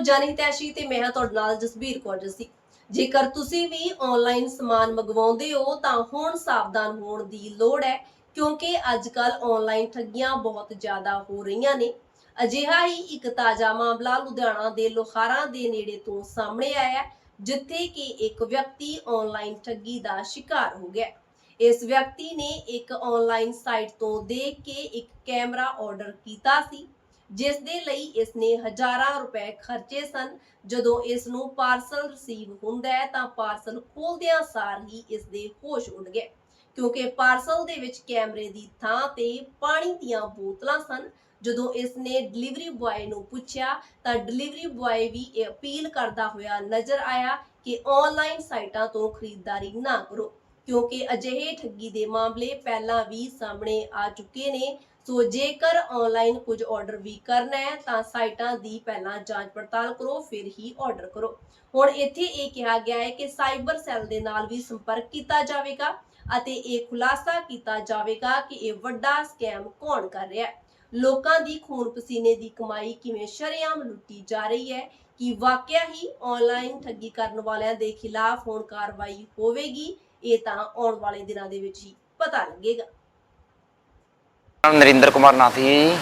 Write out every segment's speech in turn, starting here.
ਜਾਨੀ ਤੇ ਮੈਂ ਹਾਂ ਤੁਹਾਡੇ ਨਾਲ ਜਸਬੀਰ ਕੌਰ ਜੱਸੀ। ਜੇਕਰ ਤੁਸੀਂ ਵੀ ਆਨਲਾਈਨ ਸਮਾਨ ਮੰਗਵਾਉਂਦੇ ਹੋ, ਤਾਂ ਹੁਣ ਸਾਵਧਾਨ ਹੋਣ ਦੀ ਲੋੜ ਹੈ, ਕਿਉਂਕਿ ਅੱਜ ਕੱਲ ਆਨਲਾਈਨ ਠੱਗੀਆਂ ਬਹੁਤ ਜ਼ਿਆਦਾ ਹੋ ਰਹੀਆਂ ਨੇ। ਅਜਿਹਾ ਹੀ ਇੱਕ ਤਾਜ਼ਾ ਮਾਮਲਾ ਲੁਧਿਆਣਾ ਦੇ ਲੋਹਾਰਾਂ ਦੇ ਨੇੜੇ ਤੋਂ ਸਾਹਮਣੇ ਆਇਆ, ਜਿੱਥੇ ਕਿ ਇੱਕ ਵਿਅਕਤੀ ਆਨਲਾਈਨ ਠੱਗੀ ਦਾ ਸ਼ਿਕਾਰ ਹੋ ਗਿਆ। ਇਸ ਵਿਅਕਤੀ ਨੇ ਇੱਕ ਆਨਲਾਈਨ ਸਾਈਟ ਤੋਂ ਦੇਖ ਕੇ ਇੱਕ ਕੈਮਰਾ ਆਰਡਰ ਕੀਤਾ ਸੀ। ਜਿਸ ਦੇ ਲਈ ਇਸ ਨੇ ਹਜ਼ਾਰਾਂ ਰੁਪਏ ਖਰਚੇ ਸਨ। ਜਦੋਂ ਇਸ ਨੂੰ ਪਾਰਸਲ ਰਿਸੀਵ ਹੁੰਦਾ ਹੈ, ਤਾਂ ਪਾਰਸਲ ਖੋਲਦਿਆਂ ਸਾਰ ਹੀ ਇਸ ਦੇ ਹੋਸ਼ ਉੱਡ ਗਏ। ਕਿਉਂਕਿ ਪਾਰਸਲ ਦੇ ਵਿੱਚ ਕੈਮਰੇ ਦੀ ਥਾਂ ਤੇ ਪਾਣੀ ਦੀਆਂ ਬੋਤਲਾਂ ਸਨ। ਜਦੋਂ ਇਸ ਨੇ ਡਿਲੀਵਰੀ ਬੁਆਏ ਨੂੰ ਪੁੱਛਿਆ, ਤਾਂ ਡਿਲੀਵਰੀ ਬੁਆਏ ਵੀ ਇਹ ਅਪੀਲ ਕਰਦਾ ਹੋਇਆ ਨਜ਼ਰ ਆਇਆ ਕਿ ਆਨਲਾਈਨ ਸਾਈਟਾਂ ਤੋਂ ਖਰੀਦਦਾਰੀ ਨਾ ਕਰੋ। ਕਿਉਂਕਿ ਅਜਿਹੇ ਠੱਗੀ ਦੇ ਮਾਮਲੇ ਪਹਿਲਾਂ ਵੀ ਸਾਹਮਣੇ ਆ ਚੁੱਕੇ ਨੇ। ਸੋ ਜੇਕਰ ਆਨਲਾਈਨ ਕੁਝ ਆਰਡਰ ਵੀ ਕਰਨਾ ਹੈ, ਤਾਂ ਸਾਈਟਾਂ ਦੀ ਪਹਿਲਾਂ ਜਾਂਚ ਪੜਤਾਲ ਕਰੋ, ਫਿਰ ਹੀ ਆਰਡਰ ਕਰੋ। ਹੁਣ ਇੱਥੇ ਇਹ ਕਿਹਾ ਗਿਆ ਹੈ ਕਿ ਸਾਈਬਰ ਸੈੱਲ ਦੇ ਨਾਲ ਵੀ ਸੰਪਰਕ ਕੀਤਾ ਜਾਵੇਗਾ ਅਤੇ ਇਹ ਖੁਲਾਸਾ ਕੀਤਾ ਜਾਵੇਗਾ ਕਿ ਇਹ ਵੱਡਾ ਸਕੈਮ ਕੌਣ ਕਰ ਰਿਹਾ ਹੈ। ਲੋਕਾਂ ਦੀ ਖੂਨ ਪਸੀਨੇ ਦੀ ਕਮਾਈ ਕਿਵੇਂ ਸ਼ਰੇਆਮ ਲੁੱਟੀ ਜਾ ਰਹੀ ਹੈ ਕਿ ਵਾਕਿਆ ਹੀ ਆਨਲਾਈਨ ਠੱਗੀ ਕਰਨ ਵਾਲਿਆਂ ਦੇ ਖਿਲਾਫ ਹੁਣ ਕਾਰਵਾਈ ਹੋਵੇਗੀ, ਇਹ ਤਾਂ ਆਉਣ ਵਾਲੇ ਦਿਨਾਂ ਦੇ ਵਿੱਚ ਹੀ ਪਤਾ ਲੱਗੇਗਾ। ਨਾਮ ਨਰਿੰਦਰ ਕੁਮਾਰ ਨਾਥੀ ਹੈ ਜੀ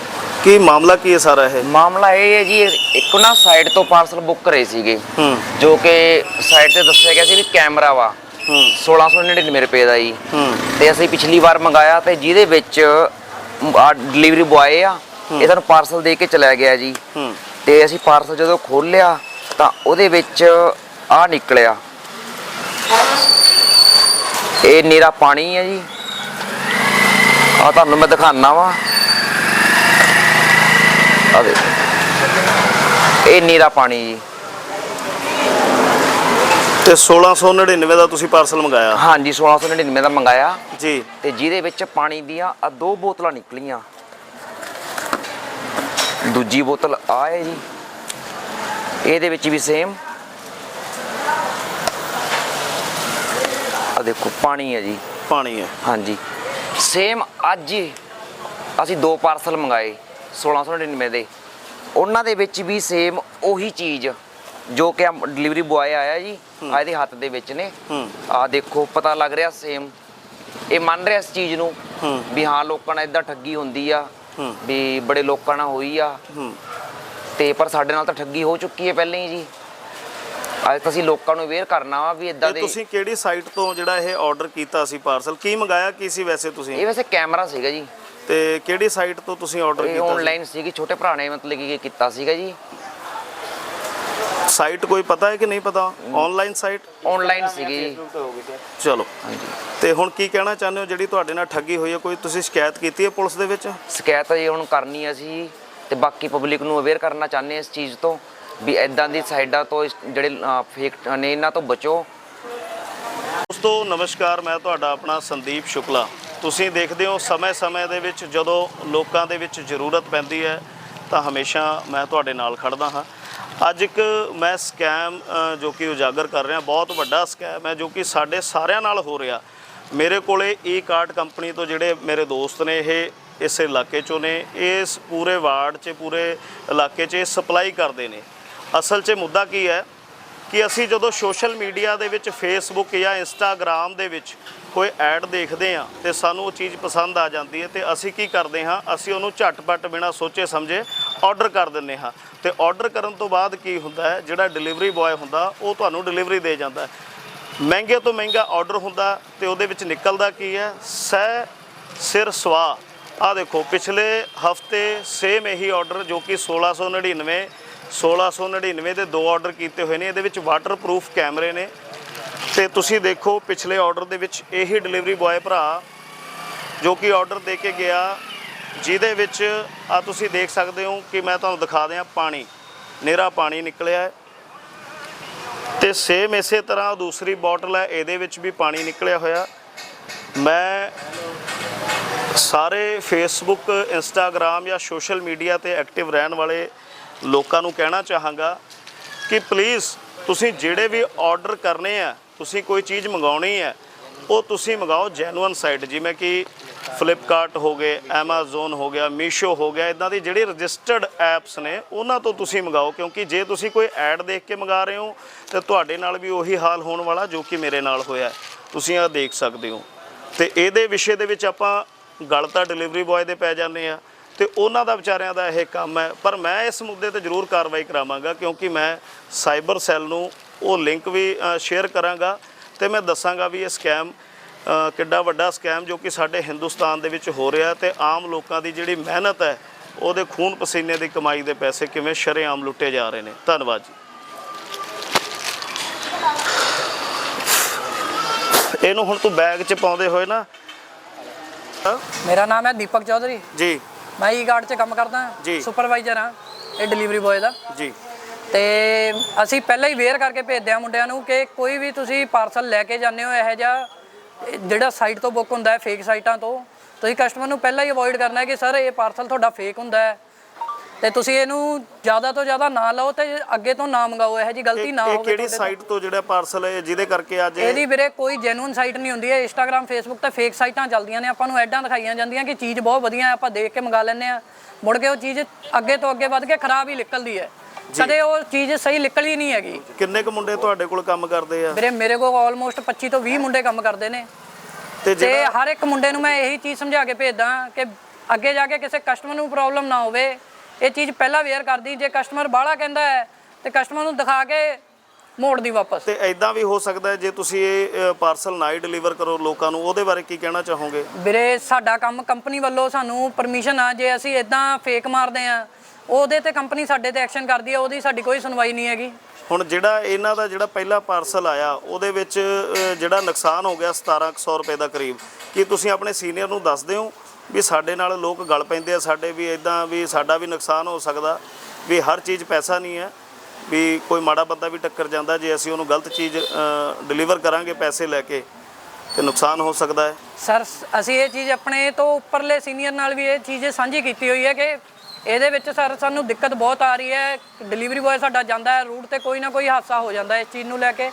ਕੀ ਮਾਮਲਾ ਕੀ ਹੈ ਸਾਰਾ ਇਹ? ਮਾਮਲਾ ਇਹ ਹੈ ਜੀ ਇੱਕ ਨਾ ਸਾਈਟ ਤੋਂ ਪਾਰਸਲ ਬੁੱਕ ਕਰੇ ਸੀਗੇ। ਹੂੰ। ਜੋ ਕਿ ਸਾਈਟ ਤੇ ਦੱਸਿਆ ਗਿਆ ਸੀ ਵੀ ਕੈਮਰਾ ਵਾ। ਹੂੰ। 1699 ਰੁਪਏ ਦਾ ਜੀ। ਹੂੰ। ਤੇ ਅਸੀਂ ਪਿਛਲੀ ਵਾਰ ਮੰਗਾਇਆ ਤੇ ਜਿਹਦੇ ਵਿੱਚ ਡਿਲੀਵਰੀ ਬੁਆਏ ਆ ਇਹ ਸਾਨੂੰ ਪਾਰਸਲ ਦੇ ਕੇ ਚਲਾ ਗਿਆ ਜੀ। ਹੂੰ। ਤੇ ਅਸੀਂ ਪਾਰਸਲ ਜਦੋਂ ਖੋਲ੍ਹਿਆ ਤਾਂ ਉਹਦੇ ਵਿੱਚ ਆ ਨਿਕਲਿਆ। ਇਹ ਨੀਰਾ ਪਾਣੀ ਹੈ ਜੀ। ਆ ਤੁਹਾਨੂੰ ਮੈਂ ਦਿਖਾਣਾ ਵਾ। ਆ ਦੇ ਇਹ ਨੀਰਾ ਪਾਣੀ ਜੀ। ਤੇ 1699 ਦਾ ਤੁਸੀਂ ਪਾਰਸਲ ਮੰਗਾਇਆ? ਹਾਂਜੀ 1699 ਦਾ ਮੰਗਾਇਆ। ਜੀ। ਤੇ ਜਿਹਦੇ ਵਿੱਚ ਪਾਣੀ ਦੀਆਂ ਆ ਦੋ ਬੋਤਲਾਂ ਨਿਕਲੀਆਂ। ਦੂਜੀ ਬੋਤਲ ਆ ਹੈ ਜੀ। ਇਹਦੇ ਵਿੱਚ ਵੀ ਸੇਮ ਆ ਦੇਖੋ ਪਾਣੀ ਹੈ ਜੀ। ਪਾਣੀ ਹੈ। ਹਾਂਜੀ। ਸੇਮ ਅੱਜ ਹੀ ਅਸੀਂ ਦੋ ਪਾਰਸਲ ਮੰਗਾਏ 1699 ਦੇ। ਉਹਨਾਂ ਦੇ ਵਿੱਚ ਵੀ ਸੇਮ ਉਹੀ ਚੀਜ਼ ਜੋ ਕਿ ਡਿਲੀਵਰੀ ਬੁਆਏ ਆਇਆ ਜੀ ਆ ਇਹਦੇ ਹੱਥ ਦੇ ਵਿੱਚ ਨੇ। ਆ ਦੇਖੋ ਪਤਾ ਲੱਗ ਰਿਹਾ ਸੇਮ ਇਹ ਮੰਨ ਰਿਹਾ ਇਸ ਚੀਜ਼ ਨੂੰ ਵੀ ਹਾਂ ਲੋਕਾਂ ਨਾਲ ਇਦਾਂ ਠੱਗੀ ਹੁੰਦੀ ਆ ਵੀ ਬੜੇ ਲੋਕਾਂ ਨਾਲ ਹੋਈ ਆ। ਤੇ ਪਰ ਸਾਡੇ ਨਾਲ ਤਾਂ ਠੱਗੀ ਹੋ ਚੁੱਕੀ ਹੈ ਪਹਿਲਾਂ ਹੀ ਜੀ। ਅੱਜ ਤਾਂ ਅਸੀਂ ਲੋਕਾਂ ਨੂੰ ਅਵੇਅਰ ਕਰਨਾ ਵਾ ਵੀ ਇਦਾਂ ਤੇ ਦੇ ਤੁਸੀਂ ਕਿਹੜੀ ਸਾਈਟ ਤੋਂ ਜਿਹੜਾ ਇਹ ਆਰਡਰ ਕੀਤਾ ਸੀ ਪਾਰਸਲ ਕੀ ਮੰਗਾਇਆ? ਕੀ ਸੀ ਵੈਸੇ ਤੁਸੀਂ? ਇਹ ਵੈਸੇ ਕੈਮਰਾ ਸੀਗਾ ਜੀ। ਤੇ ਕਿਹੜੀ ਸਾਈਟ ਤੋਂ ਤੁਸੀਂ ਆਰਡਰ ਇਹ ਕੀਤਾ ਆਨਲਾਈਨ ਸੀਗੀ ਛੋਟੇ ਭਰਾ ਨੇ ਮਤਲਬ ਕਿ ਕੀਤਾ ਸੀਗਾ ਜੀ। ਸਾਈਟ ਕੋਈ ਪਤਾ ਹੈ ਕਿ ਨਹੀਂ ਪਤਾ? ਆਨਲਾਈਨ ਸਾਈਟ ਆਨਲਾਈਨ ਸੀਗੀ ਜੀ। ਚਲੋ। ਹਾਂਜੀ। ਤੇ ਹੁਣ ਕੀ ਕਹਿਣਾ ਚਾਹੁੰਦੇ ਹੋ? ਜਿਹੜੀ ਤੁਹਾਡੇ ਨਾਲ ਠੱਗੀ ਹੋਈ ਹੈ ਕੋਈ ਤੁਸੀਂ ਸ਼ਿਕਾਇਤ ਕੀਤੀ ਹੈ ਪੁਲਿਸ ਦੇ ਵਿੱਚ? ਸ਼ਿਕਾਇਤ ਇਹ ਹੁਣ ਕਰਨੀ ਹੈ ਅਸੀਂ ਤੇ ਬਾਕੀ ਪਬਲਿਕ ਨੂੰ ਅਵੇਅਰ ਕਰਨਾ ਚਾਹੁੰਦੇ ਹਾਂ ਇਸ ਚੀਜ਼ ਤੋਂ। ਵੀ ਇਦਾਂ ਦੀ ਸਾਈਡਾਂ ਤੋਂ ਇਸ- ਜਿਹੜੇ ਫੇਕ ਨੇ, ਇਹਨਾਂ ਤੋਂ ਬਚੋ। ਦੋਸਤੋ, ਨਮਸਕਾਰ, ਮੈਂ ਤੁਹਾਡਾ ਆਪਣਾ ਸੰਦੀਪ ਸ਼ੁਕਲਾ। ਤੁਸੀਂ ਦੇਖਦੇ ਹੋ, ਸਮੇਂ-ਸਮੇਂ ਦੇ ਵਿੱਚ ਜਦੋਂ ਲੋਕਾਂ ਦੇ ਵਿੱਚ ਜ਼ਰੂਰਤ ਪੈਂਦੀ ਹੈ, ਤਾਂ ਹਮੇਸ਼ਾ ਮੈਂ ਤੁਹਾਡੇ ਨਾਲ ਖੜਦਾ ਹਾਂ। ਅੱਜ ਇੱਕ ਮੈਂ ਸਕੈਮ ਜੋ ਕਿ ਉਜਾਗਰ ਕਰ ਰਿਹਾ, ਬਹੁਤ ਵੱਡਾ ਸਕੈਮ ਹੈ, ਜੋ ਕਿ ਸਾਡੇ ਸਾਰਿਆਂ ਨਾਲ ਹੋ ਰਿਹਾ। ਮੇਰੇ ਕੋਲੇ ਈ ਕਾਰਡ ਕੰਪਨੀ ਤੋਂ ਜਿਹੜੇ ਮੇਰੇ ਦੋਸਤ ਨੇ, ਇਹ ਇਸ ਇਲਾਕੇ ਚੋਂ ਨੇ, ਇਸ ਪੂਰੇ ਵਾਰਡ 'ਚ, ਪੂਰੇ ਇਲਾਕੇ 'ਚ ਸਪਲਾਈ ਕਰਦੇ ਨੇ। ਅਸਲ 'ਚ ਮੁੱਦਾ ਕੀ ਹੈ? ਕਿ ਅਸੀਂ ਜਦੋਂ ਸੋਸ਼ਲ ਮੀਡੀਆ ਦੇ ਵਿੱਚ ਫੇਸਬੁੱਕ ਜਾਂ ਇੰਸਟਾਗ੍ਰam ਦੇ ਵਿੱਚ ਕੋਈ ਐਡ ਦੇਖਦੇ ਹਾਂ ਤੇ ਸਾਨੂੰ ਉਹ ਚੀਜ਼ ਪਸੰਦ ਆ ਜਾਂਦੀ ਹੈ ਤੇ ਅਸੀਂ ਕੀ ਕਰਦੇ ਹਾਂ? ਅਸੀਂ ਉਹਨੂੰ ਝਟਪਟ ਬਿਨਾਂ ਸੋਚੇ ਸਮਝੇ ਆਰਡਰ ਕਰ ਦਿੰਨੇ ਹਾਂ। ਤੇ ਆਰਡਰ ਕਰਨ ਤੋਂ ਬਾਅਦ ਕੀ ਹੁੰਦਾ ਹੈ? ਜਿਹੜਾ ਡਿਲੀਵਰੀ ਬॉय ਹੁੰਦਾ, ਉਹ ਤੁਹਾਨੂੰ ਡਿਲੀਵਰੀ ਦੇ ਜਾਂਦਾ ਹੈ। ਮਹਿੰਗੇ ਤੋਂ ਮਹਿੰਗਾ ਆਰਡਰ ਹੁੰਦਾ ਤੇ ਉਹਦੇ ਵਿੱਚ ਨਿਕਲਦਾ ਕੀ ਹੈ? ਸਹਿ, ਸਿਰ ਸਵਾ ਆ ਦੇਖੋ, ਪਿਛਲੇ ਹਫ਼ਤੇ ਸੇਮ ਇਹੀ ਆਰਡਰ ਜੋ ਕਿ 1699 1699 ਦੇ ਦੋ ਆਰਡਰ ਕੀਤੇ ਹੋਏ ਨੇ। ਇਹਦੇ ਵਿੱਚ ਵਾਟਰਪ੍ਰੂਫ ਕੈਮਰੇ ਨੇ। ਤੇ ਤੁਸੀਂ ਦੇਖੋ, ਪਿਛਲੇ ਆਰਡਰ ਦੇ ਵਿੱਚ ਇਹੀ ਡਿਲੀਵਰੀ ਬॉय ਭਰਾ ਜੋ ਕਿ ਆਰਡਰ ਦੇ ਕੇ ਗਿਆ, ਜਿਹਦੇ ਵਿੱਚ ਆ ਤੁਸੀਂ ਦੇਖ ਸਕਦੇ ਹੋ ਕਿ ਮੈਂ ਤੁਹਾਨੂੰ ਦਿਖਾ ਦਿਆਂ ਪਾਣੀ। ਨੇਰਾ ਪਾਣੀ ਨਿਕਲਿਆ ਹੈ। ਤੇ ਸੇਮ ਇਸੇ ਤਰ੍ਹਾਂ ਦੂਸਰੀ ਬੋਟਲ ਹੈ, ਇਹਦੇ ਵਿੱਚ ਵੀ ਪਾਣੀ ਨਿਕਲਿਆ ਹੋਇਆ। ਮੈਂ ਸਾਰੇ ਫੇਸਬੁੱਕ ਇੰਸਟਾਗ੍ਰam ਜਾਂ ਸੋਸ਼ਲ ਮੀਡੀਆ ਤੇ ਐਕਟਿਵ ਰਹਿਣ ਵਾਲੇ ਲੋਕਾਂ ਨੂੰ ਕਹਿਣਾ ਚਾਹਾਂਗਾ ਕਿ ਪਲੀਜ਼ ਤੁਸੀਂ ਜਿਹੜੇ ਵੀ ਆਰਡਰ ਕਰਨੇ ਆ, ਤੁਸੀਂ ਕੋਈ ਚੀਜ਼ ਮੰਗਾਉਣੀ ਹੈ ਉਹ ਤੁਸੀਂ ਮੰਗਾਓ ਜੈਨੂਅਨ ਸਾਈਟ ਜਿਵੇਂ ਕਿ ਫਲਿੱਪਕਾਰਟ ਹੋ ਗਏ, Amazon ਹੋ ਗਿਆ ਮੀਸ਼ੋ ਹੋ ਗਿਆ ਇਦਾਂ ਦੀ ਜਿਹੜੇ ਰਜਿਸਟਰਡ ਐਪਸ ਨੇ, ਉਹਨਾਂ ਤੋਂ ਤੁਸੀਂ ਮੰਗਾਓ, ਕਿਉਂਕਿ ਜੇ ਤੁਸੀਂ ਕੋਈ ਐਡ ਦੇਖ ਕੇ ਮੰਗਾ ਰਹੇ ਹੋ, ਤੇ ਤੁਹਾਡੇ ਨਾਲ ਵੀ ਉਹੀ ਹਾਲ ਹੋਣ ਵਾਲਾ ਜੋ ਕਿ ਮੇਰੇ ਨਾਲ ਹੋਇਆ ਤੁਸੀਂ ਆ ਦੇਖ ਸਕਦੇ ਹੋ। ਤੇ ਇਹਦੇ ਵਿਸ਼ੇ ਦੇ ਵਿੱਚ ਆਪਾਂ ਗੱਲ ਤਾਂ ਡਿਲੀਵਰੀ ਬॉय ਦੇ ਪੈ ਜਾਂਦੇ ਆ ਤੇ ਉਹਨਾਂ ਦਾ ਵਿਚਾਰਿਆਂ ਦਾ ਇਹ ਕੰਮ ਹੈ। ਪਰ ਮੈਂ ਇਸ ਮੁੱਦੇ ਤੇ ਜ਼ਰੂਰ ਕਾਰਵਾਈ ਕਰਾਵਾਂਗਾ ਕਿਉਂਕਿ ਮੈਂ ਸਾਈਬਰ ਸੈੱਲ ਨੂੰ ਉਹ ਲਿੰਕ ਵੀ ਸ਼ੇਅਰ ਕਰਾਂਗਾ ਤੇ ਮੈਂ ਦੱਸਾਂਗਾ ਵੀ ਇਹ ਸਕੈਮ ਕਿੱਡਾ ਵੱਡਾ ਸਕੈਮ ਜੋ ਕਿ ਸਾਡੇ ਹਿੰਦੁਸਤਾਨ ਦੇ ਵਿੱਚ ਹੋ ਰਿਹਾ ਤੇ ਆਮ ਲੋਕਾਂ ਦੀ ਜਿਹੜੀ ਮਿਹਨਤ ਹੈ ਉਹਦੇ ਖੂਨ ਪਸੀਨੇ ਦੀ ਕਮਾਈ ਦੇ ਪੈਸੇ ਕਿਵੇਂ ਸ਼ਰੇਆਮ ਲੁੱਟੇ ਜਾ ਰਹੇ ਨੇ। ਧੰਨਵਾਦ ਜੀ। ਇਹਨੂੰ ਹੁਣ ਤੂੰ ਬੈਗ 'ਚ ਪਾਉਂਦੇ ਹੋਏ ਨਾ? ਮੇਰਾ ਨਾਮ ਹੈ ਦੀਪਕ ਚੌਧਰੀ। ਜੀ। ਮੈਂ ਈ ਗਾਰਡ 'ਚ ਕੰਮ ਕਰਦਾ ਜੀ। ਸੁਪਰਵਾਈਜ਼ਰ ਹਾਂ ਇਹ ਡਿਲੀਵਰੀ ਬॉय ਦਾ। ਜੀ। ਤੇ ਅਸੀਂ ਪਹਿਲਾਂ ਹੀ ਵੇਅਰ ਕਰਕੇ ਭੇਜਦੇ ਆ ਮੁੰਡਿਆਂ ਨੂੰ ਕਿ ਕੋਈ ਵੀ ਤੁਸੀਂ ਪਾਰਸਲ ਲੈ ਕੇ ਜਾਂਦੇ ਹੋ ਇਹੋ ਜਿਹਾ ਇਹ ਜਿਹੜਾ ਸਾਈਟ ਤੋਂ ਬੁੱਕ ਹੁੰਦਾ ਹੈ ਫੇਕ ਸਾਈਟਾਂ ਤੋਂ ਤੁਸੀਂ ਕਸਟਮਰ ਨੂੰ ਪਹਿਲਾਂ ਹੀ ਅਵੋਇਡ ਕਰਨਾ ਹੈ ਕਿ ਸਰ ਇਹ ਪਾਰਸਲ ਤੁਹਾਡਾ ਫੇਕ ਹੁੰਦਾ ਹੈ। ਤੇ ਤੁਸੀਂ ਇਹਨੂੰ ਜ਼ਿਆਦਾ ਤੋਂ ਜ਼ਿਆਦਾ ਨਾ ਲਓ ਤੇ ਅੱਗੇ ਤੋਂ ਨਾ ਮੰਗਾਓ ਇਹੋ ਜੀ ਗਲਤੀ ਨਾ ਇਹ ਹੋਵੇ ਕਿਹੜੀ ਤੁਹਾਡੇ। ਸਾਈਟ ਤੋਂ ਜਿਹੜਾ ਪਾਰਸਲ ਹੈ ਜਿਹਦੇ ਕਰਕੇ ਅੱਜ ਇਹ- ਇਹਦੀ ਵੀਰੇ ਕੋਈ ਜੈਨੂਇਨ ਸਾਈਟ ਨਹੀਂ ਹੁੰਦੀ ਹੈ ਇੰਸਟਾਗ੍ਰam ਫੇਸਬੁੱਕ ਤੇ ਫੇਕ ਸਾਈਟਾਂ ਚੱਲਦੀਆਂ ਨੇ ਆਪਾਂ ਨੂੰ ਐਡਾਂ ਦਿਖਾਈਆਂ ਜਾਂਦੀਆਂ ਕਿ ਚੀਜ਼ ਬਹੁਤ ਵਧੀਆ ਹੈ ਆਪਾਂ ਦੇਖ ਕੇ ਮੰਗਾ ਲੈਂਦੇ ਆ ਮੁੜ ਕੇ ਉਹ ਚੀਜ਼ ਅੱਗੇ ਤੋਂ ਅੱਗੇ ਵੱਧ ਕੇ ਖਰਾਬ ਹੀ ਨਿਕਲਦੀ ਹੈ। ਕਦੇ ਉਹ ਚੀਜ਼ ਸਹੀ ਨਿਕਲੀ ਨਹੀਂ ਹੈਗੀ। ਕਿੰਨੇ ਕੁ ਮੁੰਡੇ ਤੁਹਾਡੇ ਕੋਲ ਕੰਮ ਕਰਦੇ ਆ? ਵੀਰੇ ਮੇਰੇ ਕੋਲ ਆਲਮੋਸਟ 25 ਤੋਂ 20 ਮੁੰਡੇ ਕੰਮ ਕਰਦੇ ਨੇ। ਤੇ ਤੇ ਜਿਹੜਾ ਹਰ ਇੱਕ ਮੁੰਡੇ ਨੂੰ ਮੈਂ ਇਹੀ ਚੀਜ਼ ਸਮਝਾ ਕੇ ਭੇਜਦਾ ਕਿ ਅੱਗੇ ਜਾ ਕੇ ਕਿਸੇ ਕਸਟਮਰ ਨੂੰ ਪ੍ਰੋਬਲਮ ਨਾ ਹੋਵੇ। ਇਹ ਚੀਜ਼ ਪਹਿਲਾਂ ਵੇਅਰ ਕਰਦੀ ਜੇ ਕਸਟਮਰ ਬਾਹਲਾ ਕਹਿੰਦਾ ਹੈ ਤੇ ਕਸਟਮਰ ਨੂੰ ਦਿਖਾ ਕੇ ਮੋੜ ਦੀ ਵਾਪਸ। ਤੇ ਐਦਾਂ ਵੀ ਹੋ ਸਕਦਾ ਜੇ ਤੁਸੀਂ ਇਹ ਪਾਰਸਲ ਨਾ ਹੀ ਡਿਲੀਵਰ ਕਰੋ ਲੋਕਾਂ ਨੂੰ ਉਹਦੇ ਬਾਰੇ ਕੀ ਕਹਿਣਾ ਚਾਹੋਗੇ? ਵੀਰੇ ਸਾਡਾ ਕੰਮ ਕੰਪਨੀ ਵੱਲੋਂ ਸਾਨੂੰ ਪਰਮਿਸ਼ਨ ਆ ਜੇ ਅਸੀਂ ਇਦਾਂ ਫੇਕ ਮਾਰਦੇ ਆ ਉਹਦੇ ਤੇ ਕੰਪਨੀ ਸਾਡੇ ਤੇ ਐਕਸ਼ਨ ਕਰਦੀ ਹੈ ਉਹਦੀ ਸਾਡੀ ਕੋਈ ਸੁਣਵਾਈ ਨਹੀਂ ਹੈਗੀ। ਹੁਣ ਜਿਹੜਾ ਇਹਨਾਂ ਦਾ ਜਿਹੜਾ ਪਹਿਲਾ ਪਾਰਸਲ ਆਇਆ ਉਹਦੇ ਵਿੱਚ ਜਿਹੜਾ ਨੁਕਸਾਨ ਹੋ ਗਿਆ 1700 ਰੁਪਏ ਦਾ ਕਰੀਬ ਕੀ ਤੁਸੀਂ ਆਪਣੇ ਸੀਨੀਅਰ ਨੂੰ ਦੱਸਦੇ ਹੋ? ਵੀ ਸਾਡੇ ਨਾਲ ਲੋਕ ਗਲ ਪੈਂਦੇ ਆ, ਸਾਡੇ ਵੀ ਇਦਾਂ ਵੀ ਸਾਡਾ ਵੀ ਨੁਕਸਾਨ ਹੋ ਸਕਦਾ, ਵੀ ਹਰ ਚੀਜ਼ ਪੈਸਾ ਨਹੀਂ ਹੈ, ਵੀ ਕੋਈ ਮਾੜਾ ਬੰਦਾ ਵੀ ਟੱਕਰ ਜਾਂਦਾ, ਜੇ ਅਸੀਂ ਉਹਨੂੰ ਗਲਤ ਚੀਜ਼ ਡਿਲੀਵਰ ਕਰਾਂਗੇ ਪੈਸੇ ਲੈ ਕੇ, ਤੇ ਨੁਕਸਾਨ ਹੋ ਸਕਦਾ ਹੈ। ਸਰ, ਅਸੀਂ ਇਹ ਚੀਜ਼ ਆਪਣੇ ਤੋਂ ਉੱਪਰਲੇ ਸੀਨੀਅਰ ਨਾਲ ਵੀ ਇਹ ਚੀਜ਼ ਸਾਂਝੀ ਕੀਤੀ ਹੋਈ ਹੈ ਕਿ ਇਹਦੇ ਵਿੱਚ ਸਰ ਸਾਨੂੰ ਦਿੱਕਤ ਬਹੁਤ ਆ ਰਹੀ ਹੈ ਡਿਲੀਵਰੀ ਬॉय ਸਾਡਾ ਜਾਂਦਾ ਹੈ ਰੂਟ ਤੇ ਕੋਈ ਨਾ ਕੋਈ ਹਾਦਸਾ ਹੋ ਜਾਂਦਾ ਇਸ ਚੀਜ਼ ਨੂੰ ਲੈ ਕੇ।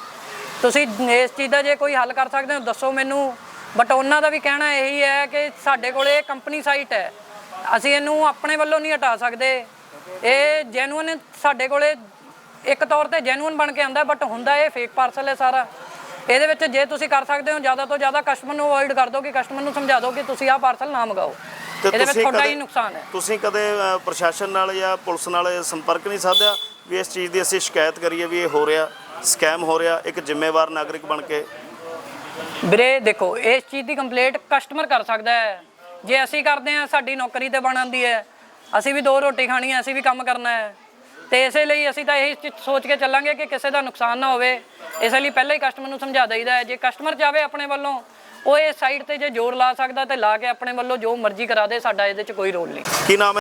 ਤੁਸੀਂ ਇਸ ਚੀਜ਼ ਦਾ ਜੇ ਕੋਈ ਹੱਲ ਕਰ ਸਕਦੇ ਹੋ, ਦੱਸੋ ਮੈਨੂੰ। ਬਟ ਉਹਨਾਂ ਦਾ ਵੀ ਕਹਿਣਾ ਇਹੀ ਹੈ ਕਿ ਸਾਡੇ ਕੋਲੇ ਕੰਪਨੀ ਸਾਈਟ ਹੈ। ਅਸੀਂ ਇਹਨੂੰ ਆਪਣੇ ਵੱਲੋਂ ਨਹੀਂ ਹਟਾ ਸਕਦੇ। ਇਹ ਜੈਨੂਇਨ ਸਾਡੇ ਕੋਲੇ ਇੱਕ ਤੌਰ ਤੇ ਜੈਨੂਇਨ ਬਣ ਕੇ ਆਂਦਾ ਬਟ ਹੁੰਦਾ ਇਹ ਫੇਕ ਪਾਰਸਲ ਹੈ ਸਾਰਾ। ਇਹਦੇ ਵਿੱਚ ਜੇ ਤੁਸੀਂ ਕਰ ਸਕਦੇ ਹੋ ਜ਼ਿਆਦਾ ਤੋਂ ਜ਼ਿਆਦਾ ਕਸਟਮਰ ਨੂੰ ਅਵੋਇਡ ਕਰ ਦਿਓ ਕਿ ਕਸਟਮਰ ਨੂੰ ਸਮਝਾ ਦਿਓ ਕਿ ਤੁਸੀਂ ਆਹ ਪਾਰਸਲ ਨਾ ਮੰਗਾਓ। ਇਹਦੇ ਵਿੱਚ ਤੁਹਾਡਾ ਹੀ ਨੁਕਸਾਨ ਹੈ। ਤੁਸੀਂ ਕਦੇ ਪ੍ਰਸ਼ਾਸਨ ਨਾਲ ਜਾਂ ਪੁਲਿਸ ਨਾਲ ਸੰਪਰਕ ਨਹੀਂ ਸਾਧਿਆ ਵੀ ਇਸ ਚੀਜ਼ ਦੀ ਅਸੀਂ ਸ਼ਿਕਾਇਤ ਕਰੀਏ ਵੀ ਇਹ ਹੋ ਰਿਹਾ ਸਕੈਮ ਹੋ ਰਿਹਾ ਇੱਕ ਜ਼ਿੰਮੇਵਾਰ ਨਾਗਰਿਕ ਬਣ ਕੇ? ਵੀਰੇ ਦੇਖੋ, ਇਸ ਚੀਜ਼ ਦੀ ਕੰਪਲੇਂਟ ਕਸਟਮਰ ਕਰ ਸਕਦਾ ਹੈ। ਜੇ ਅਸੀਂ ਕਰਦੇ ਹਾਂ, ਸਾਡੀ ਨੌਕਰੀ ਤੇ ਬਣ ਆਉਂਦੀ ਹੈ। ਅਸੀਂ ਵੀ ਦੋ ਰੋਟੀ ਖਾਣੀ ਹੈ, ਅਸੀਂ ਵੀ ਕੰਮ ਕਰਨਾ ਹੈ। ਤੇ ਇਸੇ ਲਈ ਅਸੀਂ ਤਾਂ ਇਹ ਸੋਚ ਕੇ ਚੱਲਾਂਗੇ ਕਿ ਕਿਸੇ ਦਾ ਨੁਕਸਾਨ ਨਾ ਹੋਵੇ। ਇਸੇ ਲਈ ਪਹਿਲਾਂ ਹੀ ਕਸਟਮਰ ਨੂੰ ਸਮਝਾ ਦਈਦਾ ਹੈ। ਜੇ ਕਸਟਮਰ ਚਾਵੇ ਆਪਣੇ ਵੱਲੋਂ, ਉਹ ਇਹ ਸਾਈਡ ਤੇ ਜੇ ਜ਼ੋਰ ਲਾ ਸਕਦਾ ਤੇ ਲਾ ਕੇ ਆਪਣੇ ਵੱਲੋਂ ਜੋ ਮਰਜ਼ੀ ਕਰਾ ਦੇ, ਸਾਡਾ ਇਹਦੇ 'ਚ ਕੋਈ ਰੋਲ ਨਹੀਂ। ਕੀ ਨਾਮ